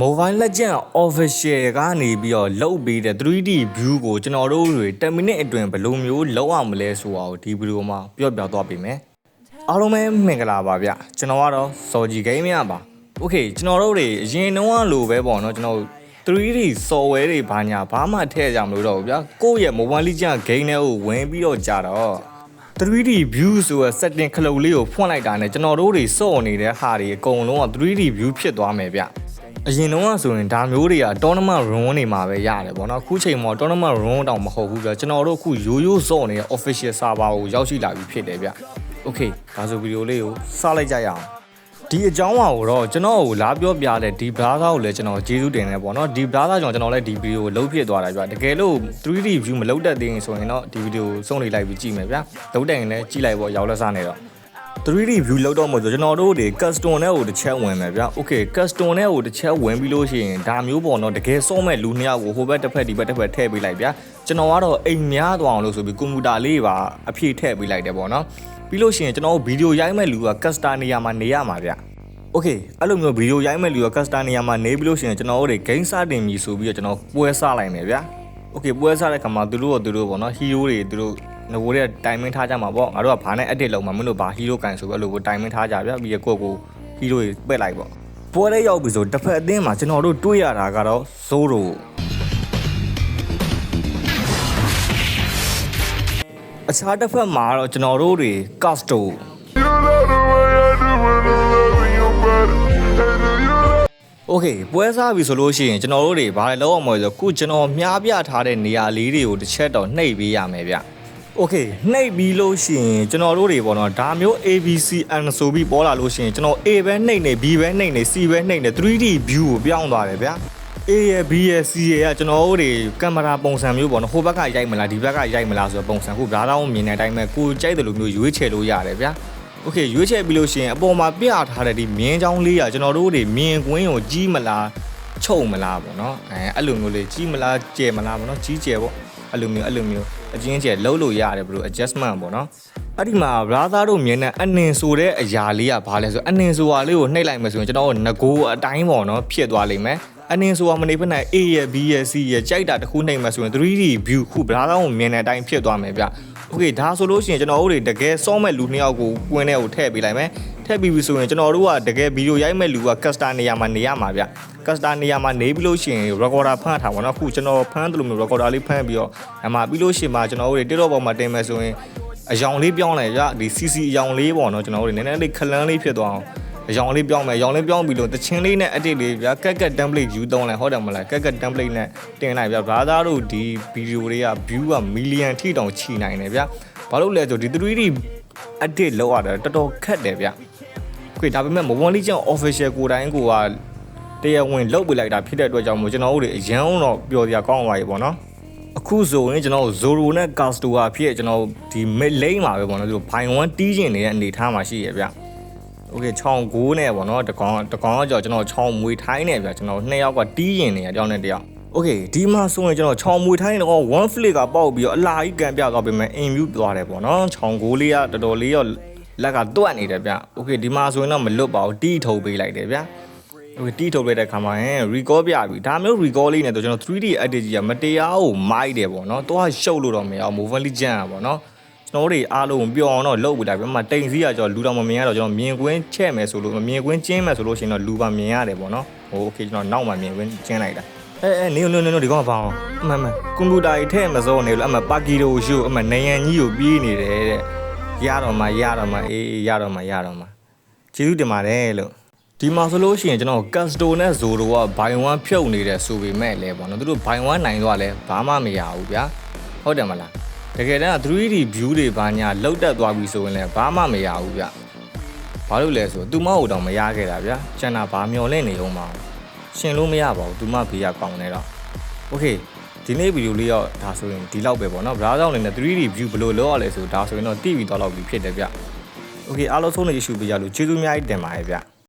Mobile Legend Official ကနေပြီးတော့လုတ်ပေးတဲ့ 3D view ကိုကျွန်တော်တို့တွေ10မိနစ်အတွင်းဘယ်လိုမျိုးလောက်အောင်မလဲဆိုတာကိုဒီဗီဒီယိုမှာပြောပြသွားပေးမယ်အားလုံးပဲမင်္ဂလာပါဗျကျွန်တော်ကတော့ Soji Game ရပါ Okay ကျွန်တော်တို့တွေအရင်တုန်းကလိုပဲပေါ့နော်ကျွန်တော်တို့ 3D software တွေဘာညာဘာမှထည့်ကြမလို့တော့ဘူးဗျာကိုယ့်ရဲ့ Mobile Legend game တွေကိုဝင်ပြီးတော့ကြာတော့ 3D view ဆိုတဲ့ setting ခလုတ်လေးကိုဖွင့်လိုက်တာနဲ့ကျွန်တော်တို့တွေစော့နေတဲ့ဟာတွေအကုန်လုံးက 3D view ဖြစ်သွားမယ်ဗျ အရင်တော့ကဆိုရင်ဒါမျိုးတွေက tournament run တွေမှာပဲရတယ်ပေါ့နော်အခုချိန်မှာ tournament run တောင်မဟုတ်ဘူးဗျကျွန်တော်တို့အခုရိုးရိုးစော့နေတဲ့ official server ကိုရောက်ရှိလာပြီဖြစ်တယ်ဗျ Okay ဒါဆိုဗီဒီယိုလေးကိုစလိုက်ကြရအောင်ဒီအကြောင်းအရာကိုတော့ကျွန်တော်ကိုလာပြောပြတဲ့ဒီ browser ကိုလည်းကျွန်တော်ကျေးဇူးတင်တယ်ပေါ့နော်ဒီ browser ကြောင့်ကျွန်တော်လည်းဒီဗီဒီယိုကိုလုံးဖြစ်သွားတာဗျတကယ်လို့ 3D view မလုံးတတ်သေးရင်ဆိုရင်တော့ဒီဗီဒီယိုကိုစုံလေးလိုက်ပြီးကြည့်မယ်ဗျလုံးတက်ရင်လည်းကြည့်လိုက်ပေါ့ရောက်လက်စားနေတော့ 3D view လောက်တော့မဟုတ်ဆိုကျွန်တော်တို့တွေ custom နဲ့ကိုတစ်ချက်ဝင်မယ်ဗျ Okay custom နဲ့ကိုတစ်ချက်ဝင်ပြီးလို့ရှိရင်ဒါမျိုးပေါ့နော်တကယ်စောမဲ့လူနှစ်ယောက်ကိုဟိုဘက်တစ်ဖက်ဒီဘက်တစ်ဖက်ထည့်ပေးလိုက်ဗျကျွန်တော်ကတော့အိမ်များသွားအောင်လို့ဆိုပြီးကွန်ပျူတာလေးပါအပြည့်ထည့်ပေးလိုက်တယ်ပေါ့နော်ပြီးလို့ရှိရင်ကျွန်တော်ဗီဒီယိုရိုက်မဲ့လူက custom နေရာမှာနေရမှာဗျ โอเคအဲ့လိုမျိုးဗီဒီယိုရိုက်မဲ့လူကကစတာနေရာမှာနေပြီးလို့ရှိရင်ကျွန်တော်တို့တွေ game စတင်ပြီဆိုပြီးတော့ကျွန်တော်ပွဲစားလိုက်မယ်ဗျာโอเคပွဲစားတဲ့ခါမှာသူတို့ရောသူတို့ပေါ့နော်ဟီးရိုးတွေသူတို့ ငိုတဲ့တိုင်မင်းထားကြမှာပေါ့ငါတို့ကဘာနဲ့ edit လုပ်မှာမင်းတို့ဘာဟီးရိုးကန်ဆိုပြီးအဲ့လိုကိုတိုင်မင်းထားကြဗျာပြီးရကိုကိုဟီးရိုးတွေပက်လိုက်ပေါ့ပွဲလေးရောက်ပြီဆိုတစ်ဖက်အသင်းမှာကျွန်တော်တို့တွေးရတာကတော့ Zoro အခြားတစ်ဖက်မှာတော့ကျွန်တော်တို့တွေ Casto You don't know the way I do when I'm loving your body. And you don'tโอเคပွဲစားပြီဆိုလို့ရှိရင်ကျွန်တော်တို့တွေဘာလဲလောက်အောင်မလဲဆိုခုကျွန်တော်မြားပြထားတဲ့နေရာလေးတွေကိုတစ်ချက်တော့နှိပ်ပေးရမယ်ဗျ โอเคနှိပ်ပြီးလို့ရှိရင်ကျွန်တော်တို့တွေပေါ့နော်ဒါမျိုး ABCN ဆိုပြီးပေါ်လာလို့ရှိရင်ကျွန်တော် A ပဲနှိပ်နေ B ပဲနှိပ်နေ C ပဲနှိပ်နေ 3D view ကိုပြောင်းသွားတယ်ဗျာ A ရဲ့ B ရဲ့ C ရဲ့ကကျွန်တော်တို့တွေကင်မရာပုံစံမျိုးပေါ့နော်ဟိုဘက်ကရိုက်မလားဒီဘက်ကရိုက်မလားဆိုတော့ပုံစံခုဒါတော့မြင်တဲ့အတိုင်းပဲကိုကြိုက်တယ်လို့မျိုးရွေးချယ်လို့ရတယ်ဗျာ โอเคရွေးချယ်ပြီးလို့ရှိရင်အပေါ်မှာပြထားတဲ့ဒီမြင်းချောင်းလေးอ่ะကျွန်တော်တို့တွေမြင်ကွင်းကိုကြီးမလားချုပ်မလားပေါ့နော်အဲအဲ့လိုမျိုးလေးကြီးမလားကျယ်မလားပေါ့နော်ကြီးကျယ်ပေါ့အဲ့လိုမျိုးအဲ့လိုမျိုး အချင်းကျယ်လုံးလို့ရတယ်ဘလို့ adjustment ပေါ့နော်အဲ့ဒီမှာ brother တို့မြင်တဲ့အနှင်ဆိုတဲ့အရာလေးကဘာလဲဆိုအနှင်ဆိုတာလေးကိုနှိပ်လိုက်မယ်ဆိုရင်ကျွန်တော်တို့ငကိုအတိုင်းပေါ့နော်ဖြစ်သွားလိမ့်မယ်အနင်းဆိုတာမနေဖက်နိုင် A ရဲ့ B ရဲ့ C ရဲ့ကြိုက်တာတစ်ခုနှိပ်မှဆိုရင် 3D view ခု brother ကိုမြင်တဲ့အတိုင်းဖြစ်သွားမယ်ဗျ။ Okay ဒါဆိုလို့ရှိရင်ကျွန်တော်တို့တွေတကယ်စောမဲ့လူနှစ်ယောက်ကိုကွင်းထဲကိုထည့်ပေးလိုက်မယ်။ ထည့်ပြီးပြီဆိုရင်ကျွန်တော်တို့ကတကယ်ဗီဒီယိုရိုက်မဲ့လူက customer နေရာမှာနေရမှာဗျ။ customer နေရာမှာနေပြီးလို့ရှိရင် recorder ဖမ်းထားပါတော့။ခုကျွန်တော်ဖမ်းတယ်လို့မျိုး recorder လေးဖမ်းပြီးတော့အမှပြီးလို့ရှိရင်မှကျွန်တော်တို့တွေ TikTok ပေါ်မှာတင်မယ်ဆိုရင်အယောင်လေးပြောင်းလိုက်ကြဒီ CC အယောင်လေးပေါ့နော်ကျွန်တော်တို့တွေနည်းနည်းလေးခလန်းလေးဖြစ်သွားအောင်အယောင်လေးပြောင်းမယ်အယောင်လေးပြောင်းပြီးလို့တချင်းလေးနဲ့ edit လေးဗျာကက်ကက် template ယူသုံးလိုက်ဟုတ်တယ်မလားကက်ကက် template နဲ့တင်လိုက်ဗျာ brother တို့ဒီ video တွေက view က million ထိတောင်ချီနိုင်တယ်ဗျာဘာလို့လဲဆိုဒီ 3D edit လောက်ရတယ်တော်တော်ခက်တယ်ဗျာ ခွေဒါပေမဲ့ Mobile Legends official ကိုယ်တိုင်ကိုကတရားဝင်လုတ်ပြလိုက်တာဖြစ်တဲ့အတွက်ကြောင့်မို့ကျွန်တော်တို့တွေအရန်တော့ပျော်စရာကောင်းသွားပြီပေါ့နော်အခုဆိုရင်ကျွန်တော်တို့ Zoro နဲ့ Casto ဟာဖြစ်ကျွန်တော်ဒီ mid lane မှာပဲပေါ့နော်သူဘိုင်1တီးကျင်နေတဲ့အနေထားမှာရှိရဗျ။ Okay ချောင်း9နဲ့ပေါ့နော်တကောင်တကောင်ကကြောင့်ကျွန်တော်ချောင်းမွေထိုင်းနေဗျကျွန်တော်နှစ်ယောက်ကတီးကျင်နေရတယောက်နဲ့တယောက် Okay ဒီမှာဆိုရင်ကျွန်တော်ချောင်းမွေထိုင်းနေတော့1 flick ကပေါက်ပြီးတော့အလာကြီးကန်ပြသွားပြီမဲ့ in view သွားတယ်ပေါ့နော်ချောင်း9လေးကတော်တော်လေးရော လက်ကတွတ်နေတယ်ဗျ Okay ဒီမှာဆိုရင်တော့မလွတ်ပါဘူးတီးထုတ်ပေးလိုက်တယ်ဗျဟိုတီးထုတ်လိုက်တဲ့ခါမှာဟင် recall ပြပြီဒါမျိုး recall လေးနဲ့တော့ကျွန်တော် 3D edit ကြီးကမတရားကိုမိုက်တယ်ပေါ့နော်တော့ရှုပ်လို့တော့မရအောင် movement လေးကြမ်းอ่ะပေါ့နော်ကျွန်တော်တို့တွေအားလုံးပျော်အောင်တော့လုပ်ပြတာပြမတိမ်စီးရကျွန်တော်လူတော်မမြင်ရတော့ကျွန်တော်မြင်ကွင်းချဲ့မယ်ဆိုလို့မြင်ကွင်းကျင်းမယ်ဆိုလို့ရှိရင်တော့လူပါမြင်ရတယ်ပေါ့နော်ဟို okay ကျွန်တော်နောက်မှမြင်ကွင်းကျင်းလိုက်တာအဲအဲနေနေနေဒီကောင်ကဘာအောင်အမှန်မှန်ကွန်ပျူတာကြီးထဲမစိုးနေလို့အမှပါကီရိုရှို့အမှနယံကြီးကိုပြေးနေတယ်တဲ့ ရတော့မှရတော့မှအေးအေးရတော့မှရတော့မှကျေးဇူးတင်ပါတယ်လို့ဒီမှာဆိုလို့ရှိရင်ကျွန်တော် Casto နဲ့ Zoro က buy one ဖြုတ်နေတယ်ဆိုပေမဲ့လည်းပေါ့နော်သူတို့ buy one နိုင်တော့လည်းဘာမှမရဘူးဗျာဟုတ်တယ်မလားတကယ်တမ်း 3D view တွေဘာညာလောက်တက်သွားပြီဆိုရင်လည်းဘာမှမရဘူးဗျဘာလို့လဲဆိုသူမဟုတ်တော့မရခဲ့တာဗျာကျန်တာဘာမျောလင့်နေအောင်ပါရှင်လို့မရပါဘူးသူမဘေးကကောင်းနေတော့ Okay ဒီနေ့ဗီဒီယိုလေးတော့ဒါဆိုရင်ဒီလောက်ပဲပေါ့နော် browser အနေနဲ့ 3D view ဘယ်လိုလုပ်ရလဲဆိုဒါဆိုရင်တော့တိပြီးတော့လောက်ပြီဖြစ်တယ်ဗျ Okay အားလုံးဆုံးနေရရှိပေးကြလို့ကျေးဇူးအများကြီးတင်ပါတယ်ဗျ